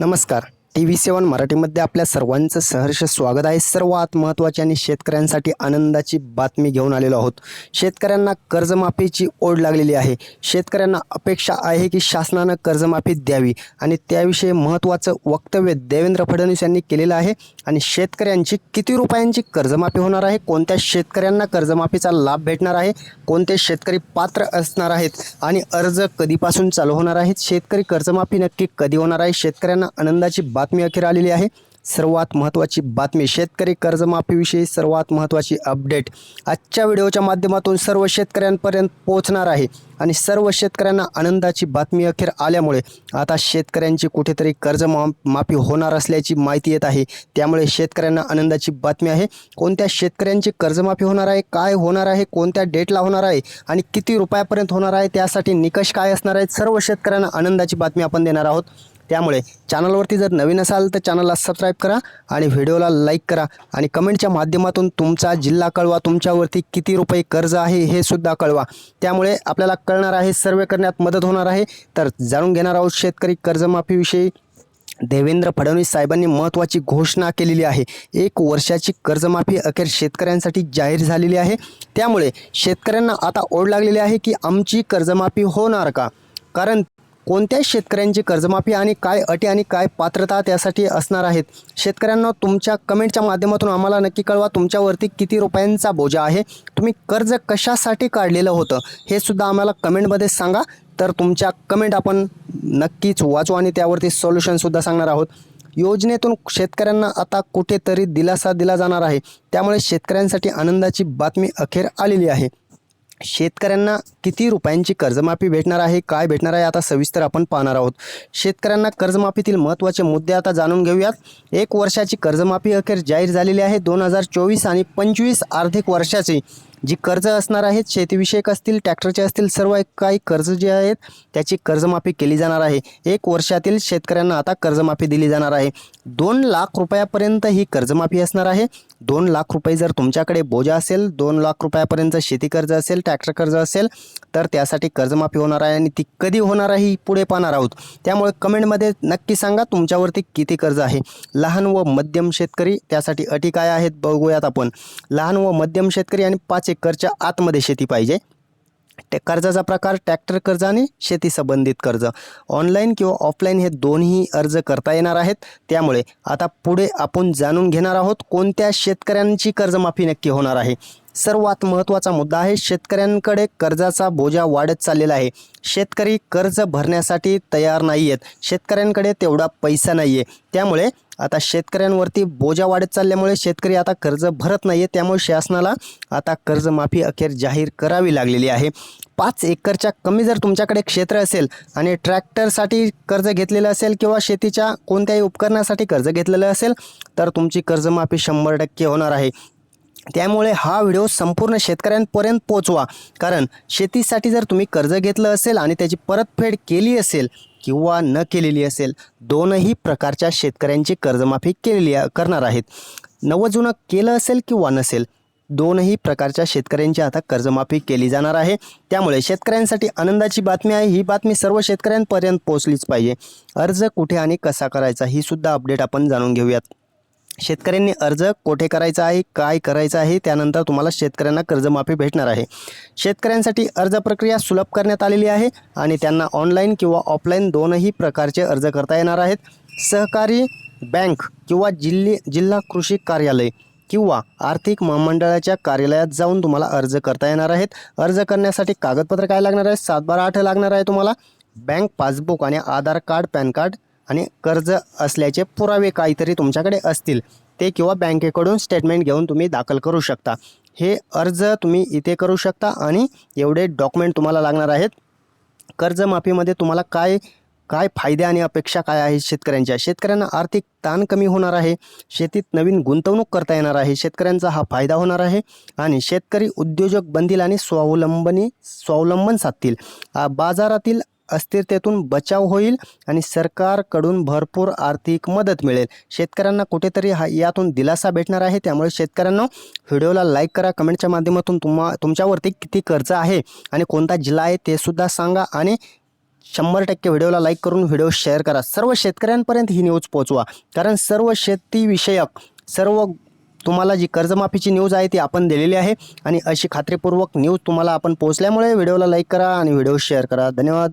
नमस्कार. T V सेवन मराठीमध्ये आपल्या सर्वांचं सहर्ष स्वागत आहे. सर्वात महत्त्वाची आणि शेतकऱ्यांसाठी आनंदाची बातमी घेऊन आलेलो आहोत. शेतकऱ्यांना कर्जमाफीची ओढ लागलेली आहे. शेतकऱ्यांना अपेक्षा आहे की शासनानं कर्जमाफी द्यावी आणि त्याविषयी महत्त्वाचं वक्तव्य देवेंद्र फडणवीस यांनी केलेलं आहे. आणि शेतकऱ्यांची किती रुपयांची कर्जमाफी होणार आहे? कोणत्या शेतकऱ्यांना कर्जमाफीचा लाभ भेटणार आहे? कोणते शेतकरी पात्र असणार आहेत? आणि अर्ज कधीपासून चालू होणार आहेत? शेतकरी कर्जमाफी नक्की कधी होणार आहे? शेतकऱ्यांना आनंदाची बातमी अखेर आलेली आहे. सर्वात महत्त्वाची बातमी शेतकरी कर्जमाफीविषयी सर्वात महत्त्वाची अपडेट आजच्या व्हिडिओच्या माध्यमातून सर्व शेतकऱ्यांपर्यंत पोहोचणार आहे. आणि सर्व शेतकऱ्यांना आनंदाची बातमी अखेर आल्यामुळे आता शेतकऱ्यांची कुठेतरी कर्ज मा माफी होणार असल्याची माहिती येत आहे. त्यामुळे शेतकऱ्यांना आनंदाची बातमी आहे. कोणत्या शेतकऱ्यांची कर्जमाफी होणार आहे? काय होणार आहे? कोणत्या डेटला होणार आहे? आणि किती रुपयापर्यंत होणार आहे? त्यासाठी निकष काय असणार आहेत? सर्व शेतकऱ्यांना आनंदाची बातमी आपण देणार आहोत. त्यामुळे चॅनलवरती जर नवीन असाल तर चॅनलला सबस्क्राईब करा आणि व्हिडिओला लाईक करा आणि कमेंटच्या माध्यमातून तुमचा जिल्हा कळवा तुमच्यावरती किती रुपये कर्ज आहे हे सुद्धा कळवा. त्यामुळे आपल्याला कळणार आहे सर्वे करण्यात मदत होणार आहे. तर जाणून घेणार आहोत शेतकरी कर्जमाफीविषयी. देवेंद्र फडणवीस साहेबांनी महत्त्वाची घोषणा केलेली आहे. एक वर्षाची कर्जमाफी अखेर शेतकऱ्यांसाठी जाहीर झालेली आहे. त्यामुळे शेतकऱ्यांना आता ओढ लागलेली आहे की आमची कर्जमाफी होणार का? कारण कोणत्या शेतकऱ्यांची कर्जमाफी आणि काय अटी आणि काय पात्रता त्यासाठी असणार आहेत? शेतकऱ्यांना तुमच्या कमेंटच्या माध्यमातून आम्हाला नक्की कळवा. तुमच्यावरती किती रुपयांचा बोजा आहे? तुम्ही कर्ज कशासाठी काढलेलं होतं? हे सुद्धा आम्हाला कमेंटमध्ये सांगा. तर तुमच्या कमेंट आपण नक्कीच वाचू आणि त्यावरती सोल्युशनसुद्धा सांगणार आहोत. योजनेतून शेतकऱ्यांना आता कुठेतरी दिलासा दिला जाणार आहे. त्यामुळे शेतकऱ्यांसाठी आनंदाची बातमी अखेर आलेली आहे. शेतकऱ्यांना किती रुपयांची कर्जमाफी भेटणार आहे काय भेटणार आहे आता सविस्तर आपण पाहणार आहोत. शेतकऱ्यांना कर्जमाफीतील महत्त्वाचे मुद्दे आता जाणून घेऊयात. एक वर्षाची कर्जमाफी अखेर जाहीर झालेली आहे. दोन हजार चोवीस आणि पंचवीस आर्थिक वर्षाची जी कर्ज असणार आहेत शेतीविषयक असतील ट्रॅक्टरचे असतील सर्व काही कर्ज जे आहेत त्याची कर्जमाफी केली जाणार आहे. एक वर्षातील शेतकऱ्यांना आता कर्जमाफी दिली जाणार आहे. दोन लाख रुपयापर्यंत ही कर्जमाफी असणार आहे. दोन लाख रुपये जर तुमच्याकडे बोजा असेल दोन लाख रुपयापर्यंत शेती कर्ज असेल ट्रॅक्टर कर्ज असेल तर त्यासाठी कर्जमाफी होणार आहे आणि ती कधी होणार आहे ही पुढे पाहणार आहोत. त्यामुळे कमेंटमध्ये नक्की सांगा तुमच्यावरती किती कर्ज आहे. लहान व मध्यम शेतकरी त्यासाठी अटी काय आहेत बघूयात आपण. लहान व मध्यम शेतकरी आणि पाच एकरच्या आतमध्ये शेती पाहिजे. ते कर्जाचा प्रकार ट्रॅक्टर कर्ज आणि शेती संबंधित कर्ज. ऑनलाईन किंवा ऑफलाईन हे दोन्ही अर्ज करता येणार आहेत. त्यामुळे आता पुढे आपण जाणून घेणार आहोत कोणत्या शेतकऱ्यांची कर्जमाफी नक्की होणार आहे. सर्वात महत्त्वाचा मुद्दा आहे शेतकऱ्यांकडे कर्जाचा बोजा वाढत चाललेला आहे. शेतकरी कर्ज भरण्यासाठी तयार नाही आहेत शेतकऱ्यांकडे तेवढा पैसा नाही आहे त्यामुळे आता शेतकऱ्यांवरती बोजा वाढत चालल्यामुळे शेतकरी आता कर्ज भरत नाही आहे त्यामुळे शासनाला आता कर्जमाफी अखेर जाहीर करावी लागलेली आहे. पाच एकरच्या कमी जर तुमच्याकडे क्षेत्र असेल आणि ट्रॅक्टरसाठी कर्ज घेतलेलं असेल किंवा शेतीच्या कोणत्याही उपकरणासाठी कर्ज घेतलेलं असेल तर तुमची कर्जमाफी शंभर टक्के होणार आहे. त्यामुळे हा व्हिडिओ संपूर्ण शेतकऱ्यांपर्यंत पोचवा कारण शेतीसाठी जर तुम्ही कर्ज घेतलं असेल आणि त्याची परतफेड केली असेल किंवा न केलेली असेल दोनही प्रकारच्या शेतकऱ्यांची कर्जमाफी केलेली करणार आहेत. नवं जुनं केलं असेल किंवा नसेल दोनही प्रकारच्या शेतकऱ्यांची आता कर्जमाफी केली जाणार आहे. त्यामुळे शेतकऱ्यांसाठी आनंदाची बातमी आहे. ही बातमी सर्व शेतकऱ्यांपर्यंत पोहोचलीच पाहिजे. अर्ज कुठे आणि कसा करायचा ही सुद्धा अपडेट आपण जाणून घेऊयात. शेतकऱ्यांनी अर्ज कोठे करायचा आहे काय करायचं आहे त्यानंतर तुम्हाला शेतकऱ्यांना कर्जमाफी भेटणार आहे. शेतकऱ्यांसाठी अर्ज प्रक्रिया सुलभ करण्यात आलेली आहे आणि त्यांना ऑनलाईन किंवा ऑफलाईन दोनही प्रकारचे अर्ज करता येणार आहेत. सहकारी बँक किंवा जिल्हे जिल्हा कृषी कार्यालय किंवा आर्थिक महामंडळाच्या कार्यालयात जाऊन तुम्हाला अर्ज करता येणार आहेत. अर्ज करण्यासाठी कागदपत्र काय लागणार आहे? सात बारा आठ लागणार आहे तुम्हाला. बँक पासबुक आणि आधार कार्ड पॅन कार्ड आणि कर्ज असल्याचे पुरावे काहीतरी तुमच्याकडे असतील ते किंवा बँकेकडून स्टेटमेंट घेऊन तुम्ही दाखल करू शकता. हे अर्ज तुम्ही इथे करू शकता आणि एवढे डॉक्युमेंट तुम्हाला लागणार आहेत. कर्जमाफीमध्ये तुम्हाला काय काय फायदे आणि अपेक्षा काय आहेत शेतकऱ्यांच्या? शेतकऱ्यांना आर्थिक ताण कमी होणार आहे. शेतीत नवीन गुंतवणूक करता येणार आहे. शेतकऱ्यांचा हा फायदा होणार आहे आणि शेतकरी उद्योजक बनतील आणि स्वावलंबनी स्वावलंबन साधतील. बाजारातील अस्थिरतेतून बचाव होईल आणि सरकारकडून भरपूर आर्थिक मदत मिळेल. शेतकऱ्यांना कुठेतरी हा यातून दिलासा भेटणार आहे. त्यामुळे शेतकऱ्यांना व्हिडिओला लाईक करा. कमेंटच्या माध्यमातून तुम्हा तुमच्यावरती किती कर्ज आहे आणि कोणता जिल्हा आहे ते सुद्धा सांगा आणि शंभर टक्के व्हिडिओला लाईक करून व्हिडिओ शेअर करा. सर्व शेतकऱ्यांपर्यंत ही न्यूज पोहोचवा. कारण सर्व शेतीविषयक सर्व तुम्हाला जी कर्जमाफीची न्यूज आहे ती आपण दिलेली आहे आणि अशी खात्रीपूर्वक न्यूज तुम्हाला आपण पोहोचल्यामुळे व्हिडिओला लाईक करा आणि व्हिडिओ शेअर करा. धन्यवाद.